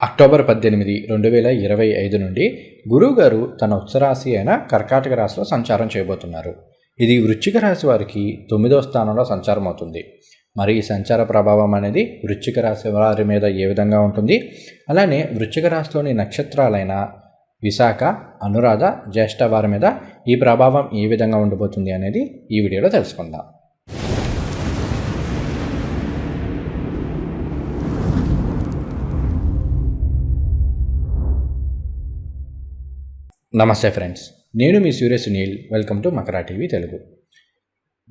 October పద్దెనిమిది రెండు వేల ఇరవై ఐదు నుండి గురువుగారు తన ఉత్సరాశి అయిన కర్కాటక రాశిలో సంచారం చేయబోతున్నారు. ఇది వృశ్చిక రాశి వారికి తొమ్మిదవ స్థానంలో సంచారం అవుతుంది. మరి ఈ సంచార ప్రభావం అనేది వృశ్చిక రాశి వారి మీద ఏ విధంగా ఉంటుంది? అలానే వృశ్చిక రాశిలోని నక్షత్రాలైన విశాఖ అనురాధ జ్యేష్ఠ వారి మీద ఈ ప్రభావం ఏ విధంగా ఉండబోతుంది అనేది ఈ వీడియోలో తెలుసుకుందాం. నమస్తే ఫ్రెండ్స్. నేను మీ Surya Sunil. Welcome to Makara TV Telugu.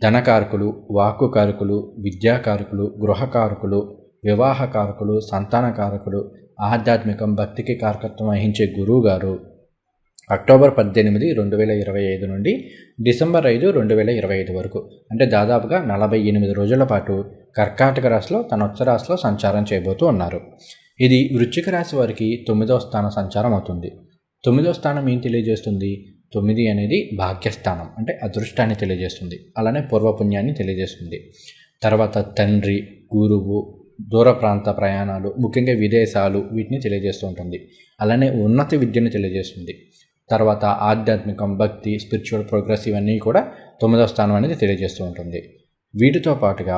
ధనకారకులు వాక్కుకారకులు విద్యాకారకులు గృహకారకులు వివాహకారకులు సంతానకారకులు ఆధ్యాత్మికం భక్తికి కారకత్వం వహించే గురువు గారు అక్టోబర్ పద్దెనిమిది రెండు వేల ఇరవై ఐదు నుండి డిసెంబర్ ఐదు రెండు వేల ఇరవై ఐదు వరకు. అంటే దాదాపుగా నలభై ఎనిమిది రోజుల పాటు కర్కాటక రాశిలో తన ఉత్తరాశిలో సంచారం చేయబోతూ ఉన్నారు. ఇది వృశ్చిక రాశి వారికి తొమ్మిదవ స్థాన సంచారం అవుతుంది. తొమ్మిదో స్థానం ఏం తెలియజేస్తుంది? తొమ్మిది అనేది భాగ్యస్థానం అంటే అదృష్టాన్ని తెలియజేస్తుంది. అలానే పూర్వపుణ్యాన్ని తెలియజేస్తుంది. తర్వాత తండ్రి గురువు దూర ప్రాంత ప్రయాణాలు ముఖ్యంగా విదేశాలు వీటిని తెలియజేస్తూ ఉంటుంది. అలానే ఉన్నత విద్యను తెలియజేస్తుంది. తర్వాత ఆధ్యాత్మికం భక్తి స్పిరిచువల్ ప్రోగ్రెస్ ఇవన్నీ కూడా తొమ్మిదో స్థానం అనేది తెలియజేస్తూ ఉంటుంది. వీటితో పాటుగా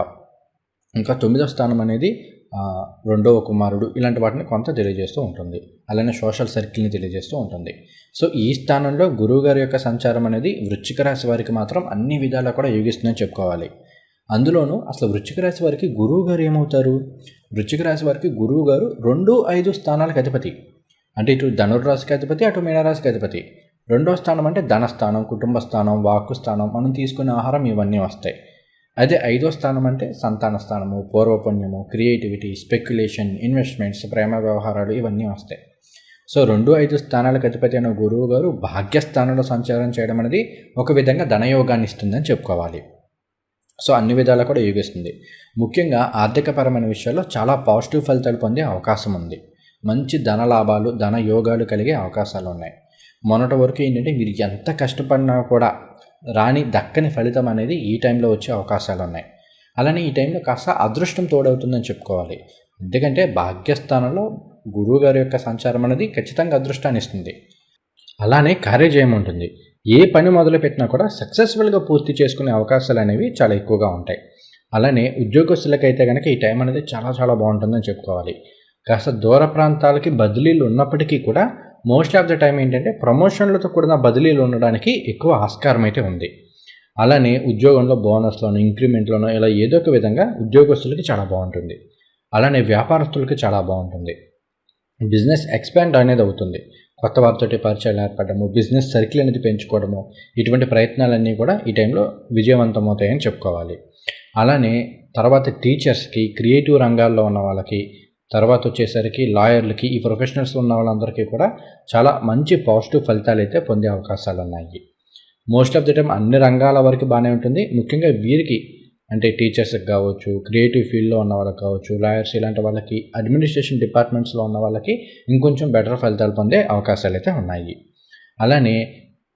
ఇంకా తొమ్మిదో స్థానం అనేది రెండవ కుమారుడు ఇలాంటి వాటిని కొంత తెలియజేస్తూ ఉంటుంది. అలానే సోషల్ సర్కిల్ని తెలియజేస్తూ ఉంటుంది. సో ఈ స్థానంలో గురువు గారి యొక్క సంచారం అనేది వృచ్చిక రాశి వారికి మాత్రం అన్ని విధాలా కూడా యోగిస్తుందని చెప్పుకోవాలి. అందులోనూ అసలు వృచ్చిక రాశి వారికి గురువు గారు ఏమవుతారు? వృచ్చిక రాశి వారికి గురువు గారు రెండు ఐదు స్థానాలకు అధిపతి. అంటే ఇటు ధనుర్రాశికి అధిపతి అటు మీనరాశికి అధిపతి. రెండో స్థానం అంటే ధనస్థానం కుటుంబ స్థానం వాక్కు స్థానం మనం తీసుకునే ఆహారం ఇవన్నీ వస్తాయి. అదే ఐదో స్థానం అంటే సంతాన స్థానము పూర్వపుణ్యము క్రియేటివిటీ స్పెక్యులేషన్ ఇన్వెస్ట్మెంట్స్ ప్రేమ వ్యవహారాలు ఇవన్నీ వస్తాయి. సో రెండు ఐదు స్థానాలకు అధిపతి అయిన గురువు గారు భాగ్యస్థానంలో సంచారం చేయడం అనేది ఒక విధంగా ధనయోగాన్ని ఇస్తుందని చెప్పుకోవాలి. సో అన్ని విధాలా కూడా యోగిస్తుంది. ముఖ్యంగా ఆర్థికపరమైన విషయాల్లో చాలా పాజిటివ్ ఫలితాలు పొందే అవకాశం ఉంది. మంచి ధన లాభాలు ధన యోగాలు కలిగే అవకాశాలు ఉన్నాయి. మొన్నటి వరకు ఏంటంటే మీరు ఎంత కష్టపడినా కూడా రాని దక్కని ఫలితం అనేది ఈ టైంలో వచ్చే అవకాశాలు ఉన్నాయి అలానే ఈ టైంలో కాస్త అదృష్టం తోడవుతుందని చెప్పుకోవాలి. ఎందుకంటే భాగ్యస్థానంలో గురువు గారి యొక్క సంచారం అనేది ఖచ్చితంగా అదృష్టాన్ని ఇస్తుంది. అలానే కార్యజయం ఉంటుంది. ఏ పని మొదలుపెట్టినా కూడా సక్సెస్ఫుల్గా పూర్తి చేసుకునే అవకాశాలు అనేవి చాలా ఎక్కువగా ఉంటాయి. అలానే ఉద్యోగస్తులకైతే కనుక ఈ టైం అనేది చాలా చాలా బాగుంటుందని చెప్పుకోవాలి. కాస్త దూర ప్రాంతాలకి బదిలీలు ఉన్నప్పటికీ కూడా మోస్ట్ ఆఫ్ ద టైం ఏంటంటే ప్రమోషన్లతో కూడిన బదిలీలు ఉండడానికి ఎక్కువ ఆస్కారం అయితే ఉంది. అలానే ఉద్యోగంలో బోనస్లోనూ ఇంక్రిమెంట్లోనూ ఇలా ఏదో ఒక విధంగా ఉద్యోగస్తులకి చాలా బాగుంటుంది. అలానే వ్యాపారస్తులకి చాలా బాగుంటుంది. బిజినెస్ ఎక్స్పాండ్ అనేది అవుతుంది. కొత్త వారితోటి పరిచయాలు ఏర్పడము బిజినెస్ సర్కిల్ అనేది పెంచుకోవడము ఇటువంటి ప్రయత్నాలన్నీ కూడా ఈ టైంలో విజయవంతమవుతాయని చెప్పుకోవాలి. అలానే తర్వాత టీచర్స్కి క్రియేటివ్ రంగాల్లో ఉన్న వాళ్ళకి తర్వాత వచ్చేసరికి లాయర్లకి ఈ ప్రొఫెషనల్స్ ఉన్న వాళ్ళందరికీ కూడా చాలా మంచి పాజిటివ్ ఫలితాలు అయితే పొందే అవకాశాలు ఉన్నాయి మోస్ట్ ఆఫ్ ది టైం అన్ని రంగాల వరకు బాగానే ఉంటుంది. ముఖ్యంగా వీరికి అంటే టీచర్స్కి కావచ్చు క్రియేటివ్ ఫీల్డ్లో ఉన్న వాళ్ళకి కావచ్చు లాయర్స్ ఇలాంటి వాళ్ళకి అడ్మినిస్ట్రేషన్ డిపార్ట్మెంట్స్లో ఉన్న వాళ్ళకి ఇంకొంచెం బెటర్ ఫలితాలు పొందే అవకాశాలు అయితే ఉన్నాయి. అలానే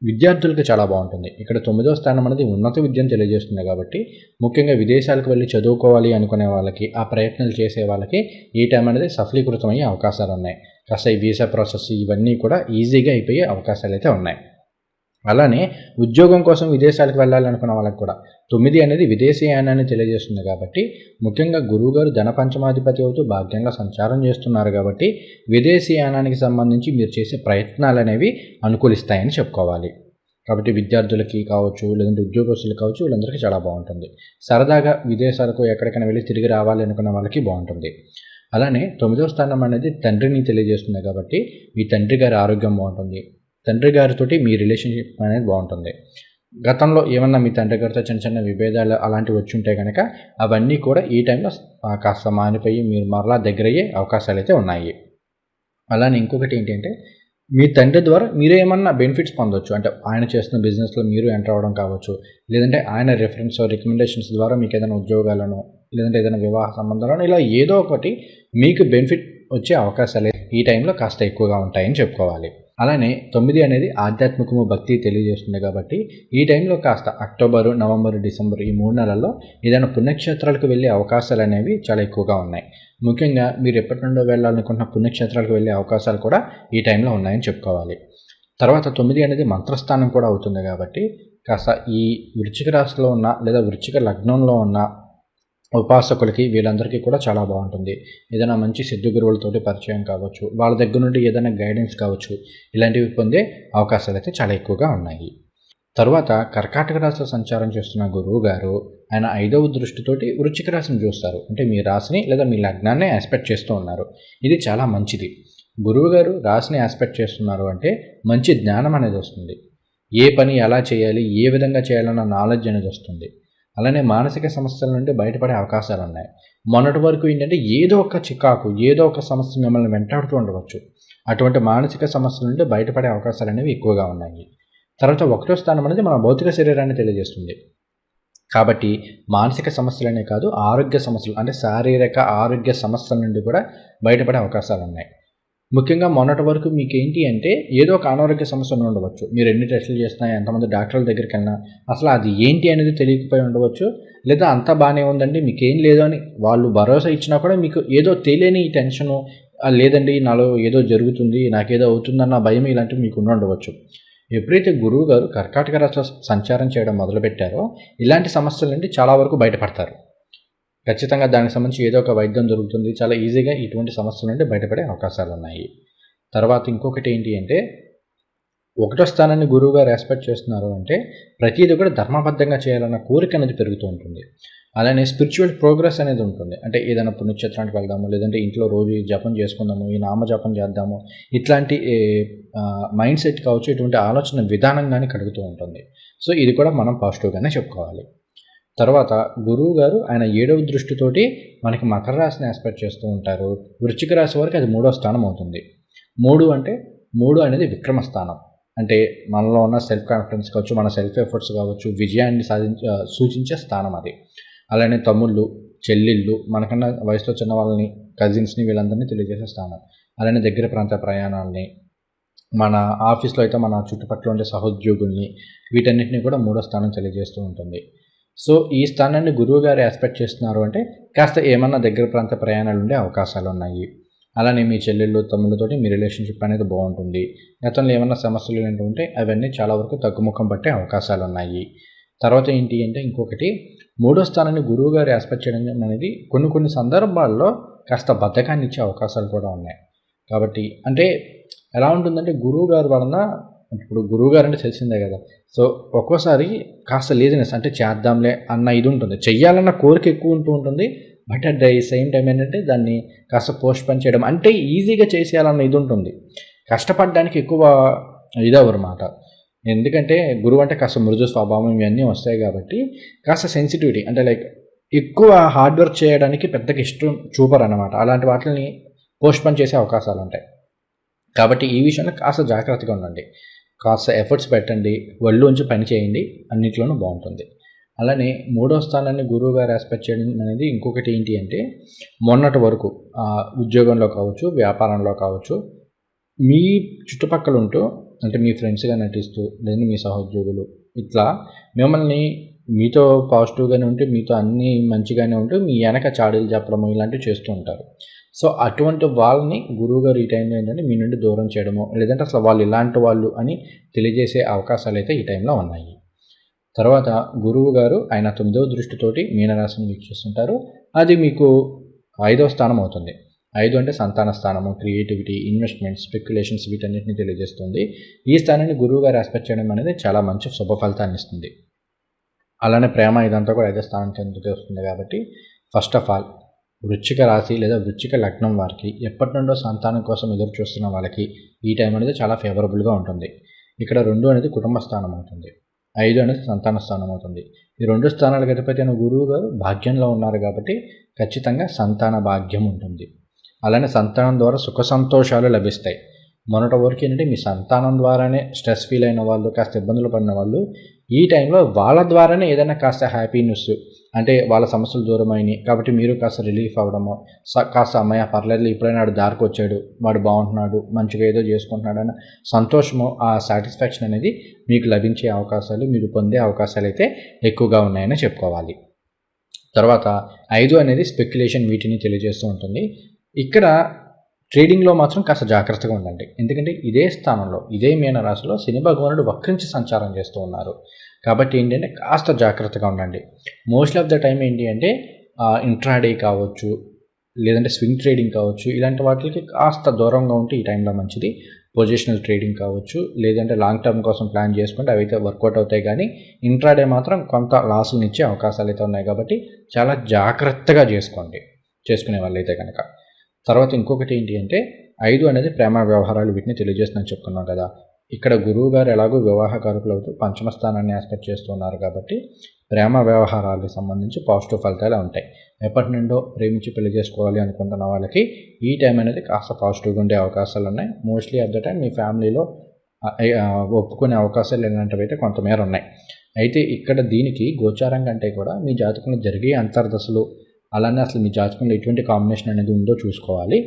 విద్యార్థులకు చాలా బాగుంటుంది. ఇక్కడ తొమ్మిదో స్థానం అనేది ఉన్నత విద్యను తెలియజేస్తుంది కాబట్టి ముఖ్యంగా విదేశాలకు వెళ్ళి చదువుకోవాలి అనుకునే వాళ్ళకి ఆ ప్రయత్నాలు చేసే వాళ్ళకి ఈ టైం అనేది సఫలీకృతమయ్యే అవకాశాలు ఉన్నాయి కాస్త ఈ వీసా ప్రాసెస్ ఇవన్నీ కూడా ఈజీగా అయిపోయే అవకాశాలు అయితే ఉన్నాయి. అలానే ఉద్యోగం కోసం విదేశాలకు వెళ్ళాలనుకున్న వాళ్ళకి కూడా. తొమ్మిది అనేది విదేశీయానాన్ని తెలియజేస్తుంది కాబట్టి ముఖ్యంగా గురువుగారు ధన పంచమాధిపతి అవుతూ భాగ్యంగా సంచారం చేస్తున్నారు కాబట్టి విదేశీయానానికి సంబంధించి మీరు చేసే ప్రయత్నాలు అనేవి అనుకూలిస్తాయని చెప్పుకోవాలి. కాబట్టి విద్యార్థులకి కావచ్చు లేదంటే ఉద్యోగస్తులు కావచ్చు వీళ్ళందరికీ చాలా బాగుంటుంది. సరదాగా విదేశాలకు ఎక్కడికైనా వెళ్ళి తిరిగి రావాలి అనుకున్న వాళ్ళకి బాగుంటుంది. అలానే తొమ్మిదవ స్థానం అనేది తండ్రిని తెలియజేస్తుంది కాబట్టి మీ తండ్రి గారి ఆరోగ్యం బాగుంటుంది. తండ్రి గారితోటి మీ రిలేషన్షిప్ అనేది బాగుంటుంది. గతంలో ఏమన్నా మీ తండ్రి గారితో చిన్న చిన్న విభేదాలు అలాంటివి వచ్చి ఉంటే కనుక అవన్నీ కూడా ఈ టైంలో కాస్త మానిపోయి మీరు మరలా దగ్గరయ్యే అవకాశాలు అయితే ఉన్నాయి. అలానే ఇంకొకటి ఏంటంటే మీ తండ్రి ద్వారా మీరు ఏమన్నా బెనిఫిట్స్ పొందొచ్చు. అంటే ఆయన చేస్తున్న బిజినెస్లో మీరు ఎంటర్ అవ్వడం కావచ్చు. లేదంటే ఆయన రిఫరెన్స్ రికమెండేషన్స్ ద్వారా మీకు ఏదైనా ఉద్యోగాలను లేదంటే ఏదైనా వివాహ సంబంధాలను ఇలా ఏదో ఒకటి మీకు బెనిఫిట్ వచ్చే అవకాశాలు ఈ టైంలో కాస్త ఎక్కువగా ఉంటాయని చెప్పుకోవాలి. అలానే తొమ్మిది అనేది ఆధ్యాత్మికము భక్తి తెలియజేస్తుంది కాబట్టి ఈ టైంలో కాస్త అక్టోబరు నవంబర్ డిసెంబర్ ఈ మూడు నెలల్లో ఏదైనా పుణ్యక్షేత్రాలకు వెళ్ళే అవకాశాలు అనేవి చాలా ఎక్కువగా ఉన్నాయి. ముఖ్యంగా మీరు ఎప్పటి నుండో వెళ్ళాలనుకుంటున్న పుణ్యక్షేత్రాలకు వెళ్ళే అవకాశాలు కూడా ఈ టైంలో ఉన్నాయని చెప్పుకోవాలి. తర్వాత తొమ్మిది అనేది మంత్రస్థానం కూడా అవుతుంది కాబట్టి కాస్త ఈ వృచ్చిక రాశిలో ఉన్న లేదా వృచ్చిక లగ్నంలో ఉన్న ఉపాసకులకి వీళ్ళందరికీ కూడా చాలా బాగుంటుంది. ఏదైనా మంచి సిద్ధు గురువులతోటి పరిచయం కావచ్చు వాళ్ళ దగ్గర నుండి ఏదైనా గైడెన్స్ కావచ్చు ఇలాంటివి పొందే అవకాశాలు అయితే చాలా ఎక్కువగా ఉన్నాయి. తర్వాత కర్కాటక రాశిలో సంచారం చేస్తున్న గురువు గారు ఆయన ఐదవ దృష్టితోటి వృచ్చిక రాశిని చూస్తారు. అంటే మీ రాశిని లేదా మీ లగ్నాన్ని ఆస్పెక్ట్ చేస్తూ ఉన్నారు. ఇది చాలా మంచిది. గురువు గారు రాశిని ఆస్పెక్ట్ చేస్తున్నారు అంటే మంచి జ్ఞానం అనేది వస్తుంది. ఏ పని ఎలా చేయాలి ఏ విధంగా చేయాలన్న నాలెడ్జ్ అనేది వస్తుంది. అలానే మానసిక సమస్యల నుండి బయటపడే అవకాశాలు ఉన్నాయి మొన్నటి వరకు ఏంటంటే ఏదో ఒక చికాకు ఏదో ఒక సమస్య మిమ్మల్ని వెంటాడుతూ ఉండవచ్చు. అటువంటి మానసిక సమస్యల నుండి బయటపడే అవకాశాలు అనేవి ఎక్కువగా ఉన్నాయి. తర్వాత ఒకటో స్థానం అనేది మన భౌతిక శరీరాన్ని తెలియజేస్తుంది. కాబట్టి మానసిక సమస్యలనే కాదు ఆరోగ్య సమస్యలు అంటే శారీరక ఆరోగ్య సమస్యల నుండి కూడా బయటపడే అవకాశాలు ఉన్నాయి ముఖ్యంగా మొన్నటి వరకు మీకు ఏంటి అంటే ఏదో ఒక అనారోగ్య సమస్య ఉండవచ్చు. మీరు ఎన్ని టెస్టులు చేసినా ఎంతమంది డాక్టర్ల దగ్గరికి వెళ్ళినా అసలు అది ఏంటి అనేది తెలియకపోయి ఉండవచ్చు. లేదా అంతా బాగానే ఉందండి మీకు ఏం లేదు అని వాళ్ళు భరోసా ఇచ్చినా కూడా మీకు ఏదో తెలియని టెన్షను లేదండి నాలో ఏదో జరుగుతుంది నాకేదో అవుతుందన్న భయం ఇలాంటివి మీకు ఉండవచ్చు. ఎప్పుడైతే గురువు గారు కర్కాటక రాష్ట్ర సంచారం చేయడం మొదలుపెట్టారో ఇలాంటి సమస్యల నుండి చాలా వరకు బయటపడతారు. ఖచ్చితంగా దానికి సంబంధించి ఏదో ఒక వైద్యం దొరుకుతుంది. చాలా ఈజీగా ఇటువంటి సమస్యల నుండి బయటపడే అవకాశాలు ఉన్నాయి. తర్వాత ఇంకొకటి ఏంటి అంటే ఒకటో స్థానాన్ని గురువుగా రెస్పెక్ట్ చేస్తున్నారు అంటే ప్రతిదీ కూడా ధర్మబద్ధంగా చేయాలన్న కోరిక అనేది పెరుగుతూ ఉంటుంది. అలానే స్పిరిచువల్ ప్రోగ్రెస్ అనేది ఉంటుంది. అంటే ఏదైనా పుణ్యక్షేత్రానికి వెళ్దాము లేదంటే ఇంట్లో రోజు జపం చేసుకుందాము ఈ నామ జపం చేద్దాము ఇట్లాంటి మైండ్ సెట్ కావచ్చు ఇటువంటి ఆలోచన విధానం కానీ కలుగుతూ ఉంటుంది. సో ఇది కూడా మనం పాజిటివ్గానే చెప్పుకోవాలి. తర్వాత గురువు గారు ఆయన ఏడవ దృష్టితోటి మనకి మకర రాశిని ఎక్స్పెక్ట్ చేస్తూ ఉంటారు. వృశ్చిక రాశి వరకు అది మూడో స్థానం అవుతుంది. మూడు అంటే మూడు అనేది విక్రమ స్థానం. అంటే మనలో ఉన్న సెల్ఫ్ కాన్ఫిడెన్స్ కావచ్చు మన సెల్ఫ్ ఎఫర్ట్స్ కావచ్చు విజయాన్ని సాధించ సూచించే స్థానం అది. అలానే తమ్ముళ్ళు చెల్లిళ్ళు మనకన్నా వయసులో చిన్న వాళ్ళని కజిన్స్ని వీళ్ళందరినీ తెలియజేసే స్థానం. అలానే దగ్గర ప్రాంత ప్రయాణాలని మన ఆఫీస్లో అయితే మన చుట్టుపక్కల ఉండే సహోద్యోగుల్ని వీటన్నిటిని కూడా మూడో స్థానం తెలియజేస్తూ ఉంటుంది. సో ఈ స్థానాన్ని గురువు గారు ఎక్స్పెక్ట్ చేస్తున్నారు అంటే కాస్త ఏమన్నా దగ్గర ప్రాంత ప్రయాణాలు ఉండే అవకాశాలు ఉన్నాయి. అలానే మీ చెల్లెళ్ళు తమ్ముళ్ళతోటి మీ రిలేషన్షిప్ అనేది బాగుంటుంది. గతంలో ఏమన్నా సమస్యలు ఏంటి ఉంటే అవన్నీ చాలా వరకు తగ్గుముఖం పట్టే అవకాశాలు ఉన్నాయి. తర్వాత ఏంటి అంటే ఇంకొకటి మూడో స్థానాన్ని గురువు గారు ఎక్స్పెక్ట్ చేయడం అనేది కొన్ని కొన్ని సందర్భాల్లో కాస్త బద్ధకాన్ని ఇచ్చే అవకాశాలు కూడా ఉన్నాయి. కాబట్టి అంటే ఎలా ఉంటుందంటే గురువు గారి వలన ఇప్పుడు గురువు గారు అంటే తెలిసిందే కదా. సో ఒక్కోసారి కాస్త లేజినెస్ అంటే చేద్దాంలే అన్న ఇది ఉంటుంది. చెయ్యాలన్న కోరిక ఎక్కువ ఉంటూ ఉంటుంది. But at the same time ఏంటంటే దాన్ని కాస్త పోస్ట్ పని చేయడం అంటే ఈజీగా చేసేయాలన్న ఇది ఉంటుంది. కష్టపడడానికి ఎక్కువ ఇదవరమాట ఎందుకంటే గురువు అంటే కాస్త మృదు స్వభావం ఇవన్నీ వస్తాయి కాబట్టి కాస్త సెన్సిటివిటీ అంటే లైక్ ఎక్కువ హార్డ్ వర్క్ చేయడానికి పెద్దగా ఇష్టం చూపరు అనమాట అలాంటి వాటిని పోస్ట్ పని చేసే అవకాశాలు ఉంటాయి కాబట్టి ఈ విషయంలో కాస్త జాగ్రత్తగా ఉండండి. కాస్త ఎఫర్ట్స్ పెట్టండి ఒళ్ళు ఉంచి పని చేయండి అన్నిట్లోనూ బాగుంటుంది. అలానే మూడో స్థానాన్ని గురువు గారు రెస్పెక్ట్ చేయడం అనేది ఇంకొకటి ఏంటి అంటే మొన్నటి వరకు ఉద్యోగంలో కావచ్చు వ్యాపారంలో కావచ్చు మీ చుట్టుపక్కల ఉంటూ అంటే మీ ఫ్రెండ్స్గా నటిస్తూ లేదా మీ సహోద్యోగులు ఇట్లా మిమ్మల్ని మీతో పాజిటివ్గానే ఉంటే మీతో అన్నీ మంచిగానే ఉంటూ మీ వెనక చాడీలు చెప్పడము ఇలాంటివి చేస్తూ ఉంటారు. సో అటువంటి వాళ్ళని గురువుగారు ఈ టైంలో ఏంటంటే మీ నుండి దూరం చేయడము లేదంటే అసలు వాళ్ళు ఇలాంటి వాళ్ళు అని తెలియజేసే అవకాశాలు అయితే ఈ టైంలో ఉన్నాయి. తర్వాత గురువు గారు ఆయన తొమ్మిదవ దృష్టితోటి మీనరాశిని వీక్షిస్తుంటారు. అది మీకు ఐదవ స్థానం అవుతుంది. ఐదు అంటే సంతాన స్థానము క్రియేటివిటీ ఇన్వెస్ట్మెంట్ స్పెక్యులేషన్స్ వీటన్నిటిని తెలియజేస్తుంది. ఈ స్థానాన్ని గురువు గారు రెస్పెక్ట్ చేయడం అనేది చాలా మంచి శుభ ఫలితాన్ని ఇస్తుంది. అలానే ప్రేమ ఇదంతా కూడా ఐదో స్థానం చెందుతూ వస్తుంది కాబట్టి ఫస్ట్ ఆఫ్ ఆల్ వృచ్చిక రాశి లేదా వృచ్చిక లగ్నం వారికి ఎప్పటి నుండో సంతానం కోసం ఎదురు చూస్తున్న వాళ్ళకి ఈ టైం అనేది చాలా ఫేవరబుల్గా ఉంటుంది. ఇక్కడ రెండు అనేది కుటుంబ స్థానం అవుతుంది. ఐదు అనేది సంతాన స్థానం అవుతుంది. ఈ రెండు స్థానాలకు అధిపతి అయిన గురువు గారు భాగ్యంలో ఉన్నారు కాబట్టి ఖచ్చితంగా సంతాన భాగ్యం ఉంటుంది. అలానే సంతానం ద్వారా సుఖ సంతోషాలు లభిస్తాయి. మొన్నటి వరకు ఏంటంటే మీ సంతానం ద్వారానే స్ట్రెస్ ఫీల్ అయిన వాళ్ళు కాస్త ఇబ్బందులు పడిన వాళ్ళు ఈ టైంలో వాళ్ళ ద్వారానే ఏదైనా కాస్త హ్యాపీనెస్ అంటే వాళ్ళ సమస్యలు దూరం అయినాయి కాబట్టి మీరు కాస్త రిలీఫ్ అవ్వడము. స- కాస్త అమ్మాయి పర్లేదు ఇప్పుడైనా వాడు దారికి వచ్చాడు వాడు బాగుంటున్నాడు మంచిగా ఏదో చేసుకుంటున్నాడు అన్న సంతోషము ఆ సాటిస్ఫాక్షన్ అనేది మీకు లభించే అవకాశాలు మీరు పొందే అవకాశాలు అయితే ఎక్కువగా ఉన్నాయని చెప్పుకోవాలి. తర్వాత ఐదు అనేది స్పెక్యులేషన్ వీటిని తెలియజేస్తూ ఉంటుంది. ఇక్కడ ట్రేడింగ్లో మాత్రం కాస్త జాగ్రత్తగా ఉండండి. ఎందుకంటే ఇదే స్థానంలో ఇదే మీన రాశిలో శని భగవానుడు వక్రించి సంచారం చేస్తూ ఉన్నారు. కాబట్టి ఏంటంటే కాస్త జాగ్రత్తగా ఉండండి. మోస్ట్ ఆఫ్ ద టైం ఏంటి అంటే ఇంట్రాడే కావచ్చు లేదంటే స్వింగ్ ట్రేడింగ్ కావచ్చు ఇలాంటి వాటికి కాస్త దూరంగా ఉంటే ఈ టైంలో మంచిది. పొజిషనల్ ట్రేడింగ్ కావచ్చు లేదంటే లాంగ్ టర్మ్ కోసం ప్లాన్ చేసుకుంటే అవి అయితే వర్కౌట్ అవుతాయి కానీ ఇంట్రాడే మాత్రం కొంత లాసులను ఇచ్చే అవకాశాలు అయితే ఉన్నాయి కాబట్టి చాలా జాగ్రత్తగా చేసుకోండి. చేసుకునే వాళ్ళైతే కనుక తర్వాత ఇంకొకటి ఏంటి అంటే ఐదు అనేది ప్రేమ వ్యవహారాలు వీటిని తెలియజేస్తుందని చెప్పుకున్నాం కదా. ఇక్కడ గురువు గారు ఎలాగో వివాహకారకులు అవుతూ పంచమ స్థానాన్ని ఆస్పెక్ట్ చేస్తున్నారు కాబట్టి ప్రేమ వ్యవహారాలకు సంబంధించి పాజిటివ్ ఫలితాలు ఉంటాయి. ఎప్పటి నుండో ప్రేమించి పెళ్ళి చేసుకోవాలి అనుకుంటున్న వాళ్ళకి ఈ టైం అనేది కాస్త పాజిటివ్గా ఉండే అవకాశాలు ఉన్నాయి. మోస్ట్లీ అట్ ద టైం మీ ఫ్యామిలీలో ఒప్పుకునే అవకాశాలు ఇలాంటివి అయితే కొంతమేర ఉన్నాయి. అయితే ఇక్కడ దీనికి గోచారం కంటే కూడా మీ జాతకంలో జరిగే అంతర్దశలు అలానే అసలు మీ జాతకంలో ఎటువంటి కాంబినేషన్ అనేది ఉందో చూసుకోవాలి.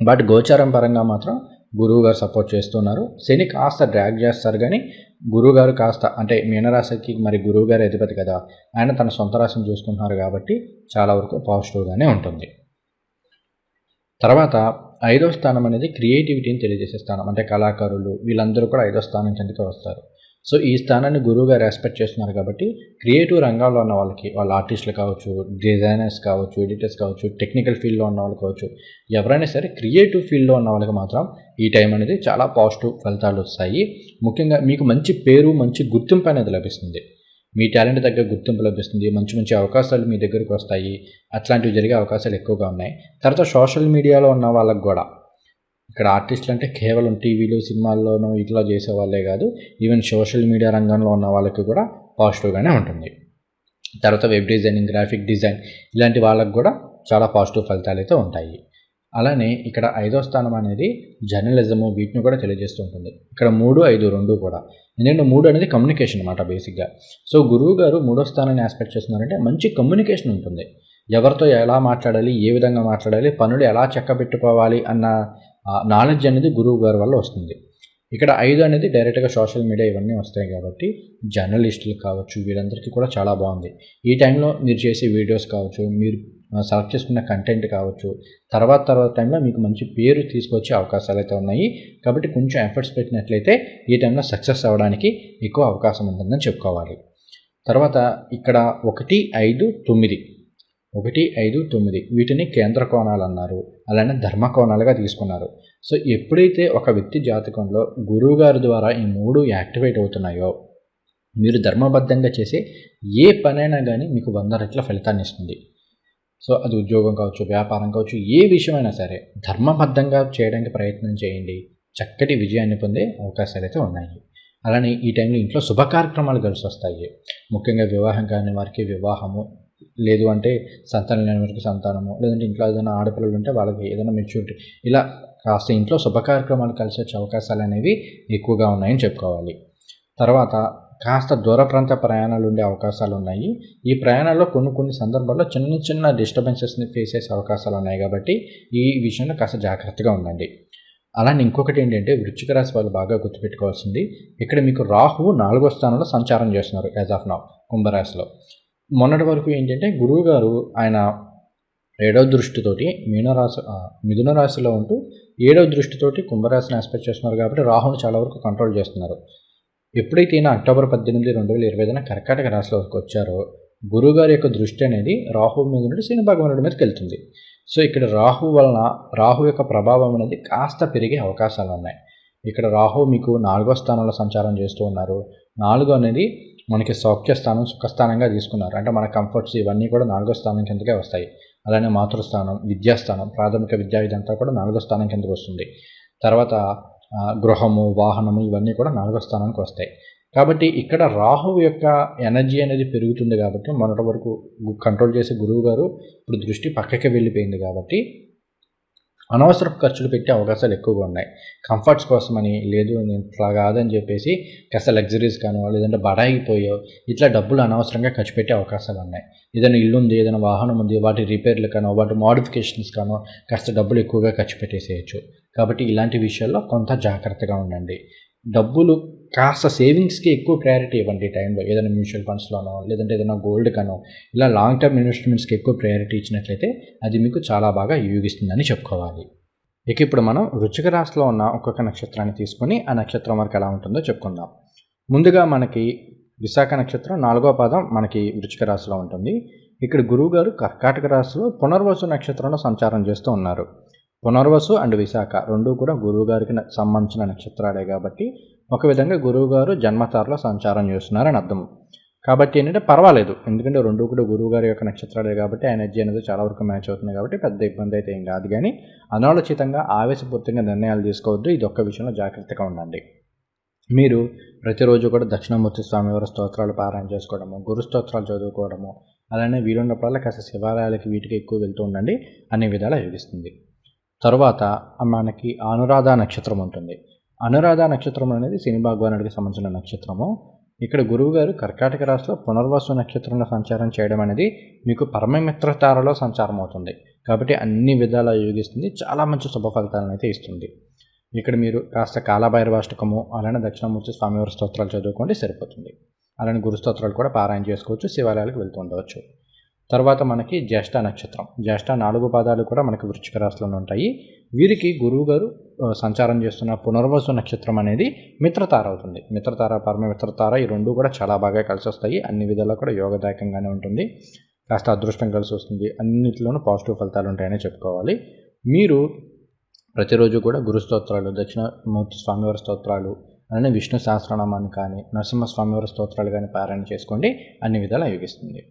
బట్ గోచారం పరంగా మాత్రం గురువు గారు సపోర్ట్ చేస్తున్నారు. శని కాస్త డ్రాగ్ చేస్తారు కానీ గురువు గారు కాస్త అంటే మీనరాశికి మరి గురువు గారు అధిపతి కదా ఆయన తన సొంత రాశిని చూసుకుంటున్నారు కాబట్టి చాలా వరకు పాజిటివ్గానే ఉంటుంది. తర్వాత ఐదో స్థానం అనేది క్రియేటివిటీని తెలియజేసే స్థానం. అంటే కళాకారులు వీళ్ళందరూ కూడా ఐదో స్థానం కిందకి వస్తారు. సో ఈ స్థానాన్ని గురువుగా రెస్పెక్ట్ చేస్తున్నారు కాబట్టి క్రియేటివ్ రంగాల్లో ఉన్న వాళ్ళకి వాళ్ళ ఆర్టిస్టులు కావచ్చు డిజైనర్స్ కావచ్చు ఎడిటర్స్ కావచ్చు టెక్నికల్ ఫీల్డ్లో ఉన్న వాళ్ళు కావచ్చు ఎవరైనా సరే క్రియేటివ్ ఫీల్డ్లో ఉన్న వాళ్ళకి మాత్రం ఈ టైం అనేది చాలా పాజిటివ్ ఫలితాలు వస్తాయి. ముఖ్యంగా మీకు మంచి పేరు మంచి గుర్తింపు అనేది లభిస్తుంది. మీ టాలెంట్ తగ్గ గుర్తింపు లభిస్తుంది మంచి మంచి అవకాశాలు మీ దగ్గరకు వస్తాయి అట్లాంటివి జరిగే అవకాశాలు ఎక్కువగా ఉన్నాయి. తర్వాత సోషల్ మీడియాలో ఉన్న వాళ్ళకి కూడా ఇక్కడ ఆర్టిస్టులు అంటే కేవలం టీవీలు సినిమాల్లోనూ ఇట్లా చేసే వాళ్ళే కాదు ఈవెన్ సోషల్ మీడియా రంగంలో ఉన్న వాళ్ళకి కూడా పాజిటివ్గానే ఉంటుంది. తర్వాత వెబ్ డిజైనింగ్ గ్రాఫిక్ డిజైన్ ఇలాంటి వాళ్ళకు కూడా చాలా పాజిటివ్ ఫలితాలు అయితే ఉంటాయి. అలానే ఇక్కడ ఐదో స్థానం అనేది జర్నలిజము వీటిని కూడా తెలియజేస్తూ ఉంటుంది. ఇక్కడ మూడు ఐదు రెండు కూడా. ఎందుకంటే మూడు అనేది కమ్యూనికేషన్ అనమాట బేసిక్గా సో గురువు గారు మూడో స్థానాన్ని ఆస్పెక్ట్ చేస్తున్నారంటే మంచి కమ్యూనికేషన్ ఉంటుంది. ఎవరితో ఎలా మాట్లాడాలి ఏ విధంగా మాట్లాడాలి పనులు ఎలా చెక్క పెట్టుకోవాలి అన్న నాలెడ్జ్ అనేది గురువు గారి వల్ల వస్తుంది. ఇక్కడ ఐదు అనేది డైరెక్ట్గా సోషల్ మీడియా ఇవన్నీ వస్తాయి కాబట్టి జర్నలిస్టులు కావచ్చు వీళ్ళందరికీ కూడా చాలా బాగుంది. ఈ టైంలో మీరు చేసే వీడియోస్ కావచ్చు మీరు సెలెక్ట్ చేసుకున్న కంటెంట్ కావచ్చు తర్వాత తర్వాత టైంలో మీకు మంచి పేరు తీసుకొచ్చే అవకాశాలు అయితే ఉన్నాయి. కాబట్టి కొంచెం ఎఫర్ట్స్ పెట్టినట్లయితే ఈ టైంలో సక్సెస్ అవ్వడానికి ఎక్కువ అవకాశం ఉంటుందని చెప్పుకోవాలి. తర్వాత ఇక్కడ ఒకటి ఐదు తొమ్మిది. ఒకటి ఐదు తొమ్మిది. వీటిని కేంద్ర కోణాలు అన్నారు. అలానే ధర్మ కోణాలుగా తీసుకున్నారు. సో ఎప్పుడైతే ఒక వ్యక్తి జాతకంలో గురువు గారి ద్వారా ఈ మూడు యాక్టివేట్ అవుతున్నాయో మీరు ధర్మబద్ధంగా చేసే ఏ పనైనా కానీ మీకు వంద రెట్ల ఫలితాన్ని ఇస్తుంది. సో అది ఉద్యోగం కావచ్చు వ్యాపారం కావచ్చు ఏ విషయమైనా సరే ధర్మబద్ధంగా చేయడానికి ప్రయత్నం చేయండి. చక్కటి విజయాన్ని పొందే అవకాశాలు అయితే ఉన్నాయి. అలానే ఈ టైంలో ఇంట్లో శుభ కార్యక్రమాలు కలిసి వస్తాయి. ముఖ్యంగా వివాహం కాని వారికి వివాహము లేదు అంటే సంతానం లేని వారికి సంతానము లేదంటే ఇంట్లో ఏదైనా ఆడపిల్లలు ఉంటే వాళ్ళకి ఏదైనా మెచ్యూరిటీ ఇలా కాస్త ఇంట్లో శుభ కార్యక్రమాలు కలిసి వచ్చే అవకాశాలు అనేవి ఎక్కువగా ఉన్నాయని చెప్పుకోవాలి. తర్వాత కాస్త దూర ప్రాంత ప్రయాణాలు ఉండే అవకాశాలు ఉన్నాయి. ఈ ప్రయాణాల్లో కొన్ని కొన్ని సందర్భాల్లో చిన్న చిన్న డిస్టర్బెన్సెస్ని ఫేస్ చేసే అవకాశాలు ఉన్నాయి కాబట్టి ఈ విషయంలో కాస్త జాగ్రత్తగా ఉండండి. అలానే ఇంకొకటి ఏంటంటే వృచ్చిక రాశి వాళ్ళు బాగా గుర్తుపెట్టుకోవాల్సింది. ఇక్కడ మీకు రాహువు నాలుగో స్థానంలో సంచారం చేస్తున్నారు యాజ్ ఆఫ్ నౌ కుంభరాశిలో. మొన్నటి వరకు ఏంటంటే గురువు గారు ఆయన ఏడవ దృష్టితోటి మీనరాశి మిథున రాశిలో ఉంటూ ఏడవ దృష్టితోటి కుంభరాశిని ఆస్పెక్ట్ చేస్తున్నారు కాబట్టి రాహుని చాలా వరకు కంట్రోల్ చేస్తున్నారు. ఎప్పుడైతే ఈయన అక్టోబర్ పద్దెనిమిది రెండు వేల ఇరవై ఐదున కర్కాటక రాశిలోకి వచ్చారో గురువుగారి యొక్క దృష్టి అనేది రాహు మీద నుండి శని భగవానుడి మీదకి వెళ్తుంది. సో ఇక్కడ రాహు వలన రాహు యొక్క ప్రభావం అనేది కాస్త పెరిగే అవకాశాలు ఉన్నాయి. ఇక్కడ రాహు మీకు నాలుగో స్థానంలో సంచారం చేస్తూ ఉన్నారు. నాలుగు అనేది మనకి సౌఖ్య స్థానం సుఖస్థానంగా తీసుకున్నారు. అంటే మన కంఫర్ట్స్ ఇవన్నీ కూడా నాలుగో స్థానం కిందకే వస్తాయి. అలానే మాతృస్థానం విద్యాస్థానం ప్రాథమిక విద్యా ఇదంతా కూడా నాలుగో స్థానం కిందకి వస్తుంది. తర్వాత గృహము వాహనము ఇవన్నీ కూడా నాలుగో స్థానానికి వస్తాయి. కాబట్టి ఇక్కడ రాహు యొక్క ఎనర్జీ అనేది పెరుగుతుంది కాబట్టి మొన్నటి వరకు కంట్రోల్ చేసే గురువు గారు ఇప్పుడు దృష్టి పక్కకి వెళ్ళిపోయింది కాబట్టి అనవసరపు ఖర్చులు పెట్టే అవకాశాలు ఎక్కువగా ఉన్నాయి. కంఫర్ట్స్ కోసమని లేదు నేను ఇట్లా కాదని చెప్పేసి కాస్త లగ్జరీస్ కానో లేదంటే బడాయిపోయో ఇట్లా డబ్బులు అనవసరంగా ఖర్చు పెట్టే అవకాశాలు ఉన్నాయి. ఏదైనా ఇల్లు ఉంది ఏదైనా వాహనం ఉంది వాటి రిపేర్లు కానో వాటి మోడిఫికేషన్స్ కానో కాస్త డబ్బులు ఎక్కువగా ఖర్చు పెట్టేసేయచ్చు. కాబట్టి ఇలాంటి విషయాల్లో కొంత జాగ్రత్తగా ఉండండి. డబ్బులు కాస్త సేవింగ్స్కి ఎక్కువ ప్రయారిటీ ఇవ్వండి ఈ టైంలో ఏదైనా మ్యూచువల్ ఫండ్స్లోనో లేదంటే ఏదైనా గోల్డ్ కనో ఇలా లాంగ్ టర్మ్ ఇన్వెస్ట్మెంట్స్కి ఎక్కువ ప్రయారిటీ ఇచ్చినట్లయితే అది మీకు చాలా బాగా యోగిస్తుందని చెప్పుకోవాలి. ఇక ఇప్పుడు మనం రుచిక రాశిలో ఉన్న ఒక్కొక్క నక్షత్రాన్ని తీసుకొని ఆ నక్షత్రం వరకు ఎలా ఉంటుందో చెప్పుకుందాం. ముందుగా మనకి విశాఖ నక్షత్రం నాలుగో పాదం మనకి వృచిక రాశిలో ఉంటుంది. ఇక్కడ గురువు గారు కర్కాటక రాశిలో పునర్వసు నక్షత్రంలో సంచారం చేస్తూ ఉన్నారు. పునర్వసు అండ్ విశాఖ రెండు కూడా గురువు గారికి సంబంధించిన నక్షత్రాలే కాబట్టి ఒక విధంగా గురువు గారు జన్మతారలో సంచారం చేస్తున్నారని అర్థం. కాబట్టి ఏంటంటే పర్వాలేదు. ఎందుకంటే రెండు కూడా గురువు గారి యొక్క నక్షత్రాలే కాబట్టి ఎనర్జీ అనేది చాలా వరకు మ్యాచ్ అవుతుంది కాబట్టి పెద్ద ఇబ్బంది అయితే ఏం కాదు కానీ అనాలోచితంగా ఆవేశపూర్తిగా నిర్ణయాలు తీసుకోవద్దు. ఇది ఒక్క విషయంలో జాగ్రత్తగా ఉండండి. మీరు ప్రతిరోజు కూడా దక్షిణమూర్తి స్వామివారి స్తోత్రాలు పారాయణ చేసుకోవడము గురు స్తోత్రాలు చదువుకోవడము అలానే వీలున్నప్పుడల్లా కాస్త శివాలయాలకి వీటికి ఎక్కువ వెళ్తూ ఉండండి. అనే విధాలా యోగిస్తుంది. తరువాత మనకి అనురాధ నక్షత్రం ఉంటుంది. అనురాధ నక్షత్రం అనేది శని భగవానుడికి సంబంధించిన నక్షత్రము. ఇక్కడ గురువు గారు కర్కాటక రాశిలో పునర్వసు నక్షత్రంలో సంచారం చేయడం అనేది మీకు పరమమిత్ర తారలో సంచారం అవుతుంది. కాబట్టి అన్ని విధాలా యోగిస్తుంది. చాలా మంచి శుభ ఫలితాలను అయితే ఇస్తుంది. ఇక్కడ మీరు కాస్త కాలభైరవాష్టకము అలానే దక్షిణమూర్తి స్వామివారి స్తోత్రాలు చదువుకోండి సరిపోతుంది. అలానే గురు స్తోత్రాలు కూడా పారాయణ చేసుకోవచ్చు శివాలయాలకు వెళ్తూ ఉండవచ్చు. తర్వాత మనకి జ్యేష్ఠ నక్షత్రం. జ్యేష్ఠ నాలుగు పాదాలు కూడా మనకి వృచ్చిక రాశిలోనే ఉంటాయి. వీరికి గురువు గారు సంచారం చేస్తున్న పునర్వసు నక్షత్రం అనేది మిత్రతార అవుతుంది. మిత్రతార పరమ మిత్రతార ఈ రెండు కూడా చాలా బాగా కలిసి వస్తాయి. అన్ని విధాలా కూడా యోగదాయకంగానే ఉంటుంది. కాస్త అదృష్టం కలిసి వస్తుంది. అన్నింటిలోనూ పాజిటివ్ ఫలితాలు ఉంటాయని చెప్పుకోవాలి. మీరు ప్రతిరోజు కూడా గురు స్తోత్రాలు దక్షిణమూర్తి స్వామివారి స్తోత్రాలు అలానే విష్ణు సహస్రనామాన్ని కానీ నరసింహ స్వామివారి స్తోత్రాలు కానీ పారాయణ చేసుకోండి. అన్ని విధాలా యోగిస్తుంది.